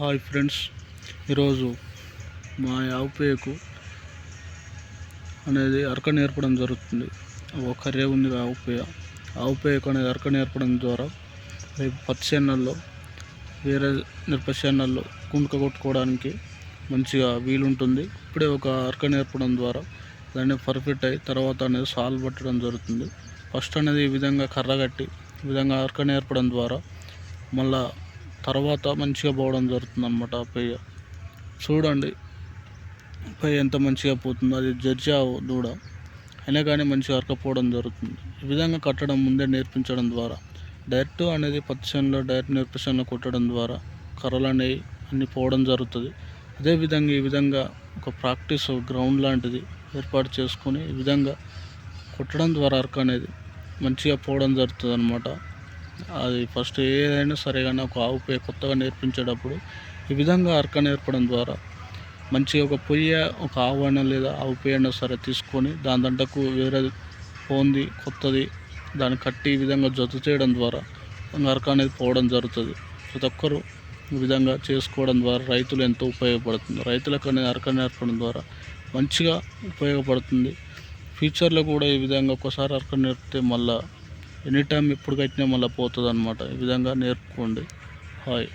Hi friends ఈరోజు మా ఆవుపేయకు అనేది అరక నేర్పడం జరుగుతుంది. ఒక కర్రే ఉంది ఆవుపేయ ఆవుపేకు అనేది అరక నేర్పడం ద్వారా రేపు పచ్చి చేనుల్లో వేరే మిరప చేనుల్లో కుండక కొట్టుకోవడానికి మంచిగా వీలుంటుంది. ఇప్పుడే ఒక అరక నేర్పడం ద్వారా దాన్ని పర్ఫెక్ట్ అయ్యి తర్వాత అనేది సాల్ పట్టడం జరుగుతుంది. ఫస్ట్ అనేది ఈ విధంగా కర్ర కట్టి ఈ విధంగా అరక నేర్పడం ద్వారా మళ్ళీ తర్వాత మంచిగా పోవడం జరుగుతుంది అనమాట పెయ్య చూడండి పెయ్య ఎంత మంచిగా పోతుందో అది జడ్జి దూడ. అయినా కానీ మంచిగా అరకపోవడం జరుగుతుంది. ఈ విధంగా కట్టడం ముందే నేర్పించడం ద్వారా డైరెక్ట్ అనేది పచ్చనిలో డైరెక్ట్ నేర్పించడంలో కొట్టడం ద్వారా కర్రలు అనేవి అన్ని పోవడం జరుగుతుంది. అదేవిధంగా ఈ విధంగా ఒక ప్రాక్టీస్ గ్రౌండ్ లాంటిది ఏర్పాటు చేసుకొని ఈ విధంగా కొట్టడం ద్వారా అరక అనేది మంచిగా పోవడం జరుగుతుంది అనమాట అది ఫస్ట్ ఏదైనా సరే కానీ ఒక ఆవు పేయ కొత్తగా నేర్పించేటప్పుడు ఈ విధంగా అరక నేర్పడం ద్వారా మంచిగా ఒక పొయ్య ఒక ఆవు అయినా లేదా ఆవు పొయ్యి అయినా సరే తీసుకొని దాని దంటకు వేరే పోంది కొత్తది దాన్ని కట్టి ఈ విధంగా జత చేయడం ద్వారా అరక అనేది పోవడం జరుగుతుంది. ప్రతి ఒక్కరు ఈ విధంగా చేసుకోవడం ద్వారా రైతులు ఎంతో ఉపయోగపడుతుంది. రైతులకు అనేది అరక నేర్పడం ద్వారా మంచిగా ఉపయోగపడుతుంది. ఫ్యూచర్లో కూడా ఈ విధంగా ఒకసారి అరక నేర్పితే మళ్ళీ ఎనీ టైం ఎప్పుడు కట్టినా మళ్ళీ పోతుంది అనమాట ఈ విధంగా నేర్పుకోండి. హాయ్